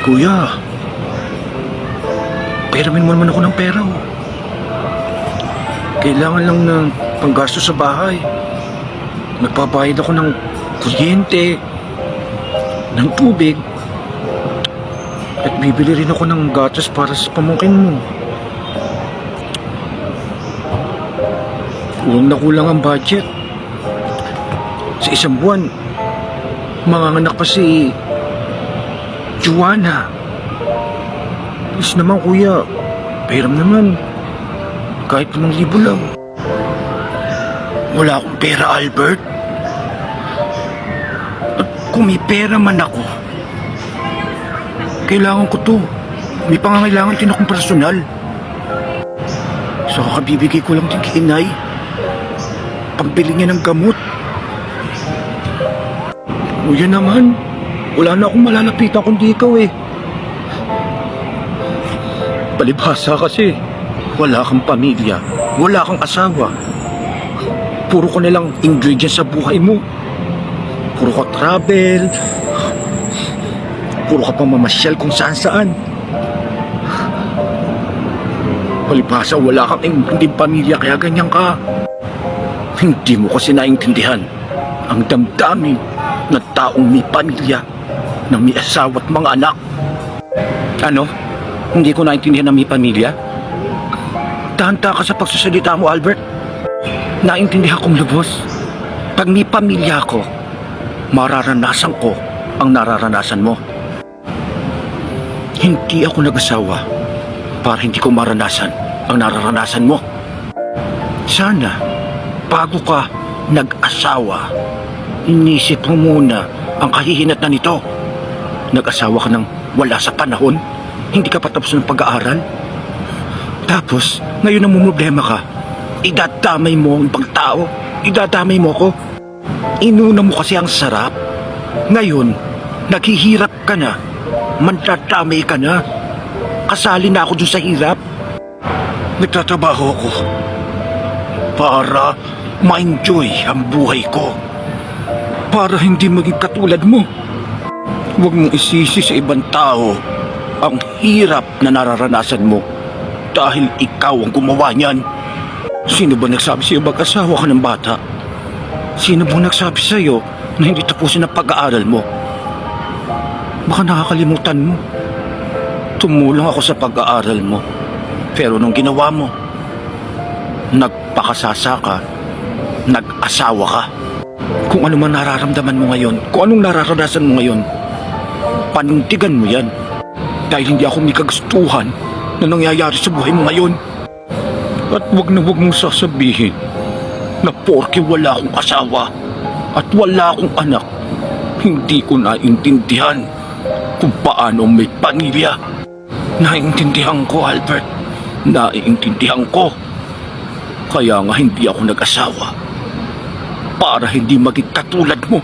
Kuya, peramin mo naman ako ng pera. oh. Kailangan lang ng panggasto sa bahay. Nagpabayad ako ng kuryente, ng tubig, at bibili rin ako ng gatas para sa pamangkin mo. Kulang na kulang ang budget. Sa isang buwan, manganganak pa si Joanna. Please naman kuya, pairam naman. Kahit limang libo lang. Wala akong pera, Albert. At kung may pera man ako, kailangan ko to. May pangangailangan din akong personal. So kakabibigay ko lang din kay Inay. Pambili niya ng gamot. Kuya naman, wala na akong malalapitan kundi ikaw eh. Palibhasa kasi, wala kang pamilya, wala kang asawa. Puro ka nilang ingredients sa buhay mo. Puro ka travel, puro ka pang mamasyal kung saan saan. Palibhasa, wala kang hindi pamilya kaya ganyan ka. Hindi mo kasi naintindihan ang damdamin ng taong may pamilya na may asawa at mga anak. Ano? Hindi ko naintindihan na may pamilya? Tanta ka sa pagsasalita mo, Albert. Naintindihan kong lubos. Pag may pamilya ako, mararanasan ko ang nararanasan mo. Hindi ako nag-asawa para hindi ko maranasan ang nararanasan mo. Sana, bago ka nag-asawa, inisip mo muna ang kahihinat na nito. Nag-asawa ka ng wala sa panahon, hindi ka pa tapos ng pag-aaral. Tapos, ngayon ang problema ka, idadamay mo ang ibang tao, idadamay mo ko. Inuna mo kasi ang sarap. Ngayon, naghihirap ka na, mandadamay ka na. Kasali na ako dun sa hirap. Nagtatrabaho ako para ma-enjoy ang buhay ko. Para hindi maging katulad mo. Huwag mong isisi sa ibang tao ang hirap na nararanasan mo dahil ikaw ang gumawa niyan. Sino ba nagsabi sa'yo mag-asawa ka ng bata? Sino ba nagsabi sa'yo na hindi tapusin ang pag-aaral mo? Baka nakakalimutan mo. Tumulong ako sa pag-aaral mo. Pero nung ginawa mo, nagpakasasa ka, nag-asawa ka. Kung ano man nararamdaman mo ngayon, kung anong nararanasan mo ngayon, panindigan mo yan. Dahil hindi ako may kagustuhan na nangyayari sa buhay mo ngayon. At wag na wag mong sasabihin na porke wala akong asawa at wala akong anak, hindi ko naintindihan kung paano may pamilya. Naiintindihan ko, Albert. Naiintindihan ko. Kaya nga hindi ako nag-asawa. Para hindi maging katulad mo.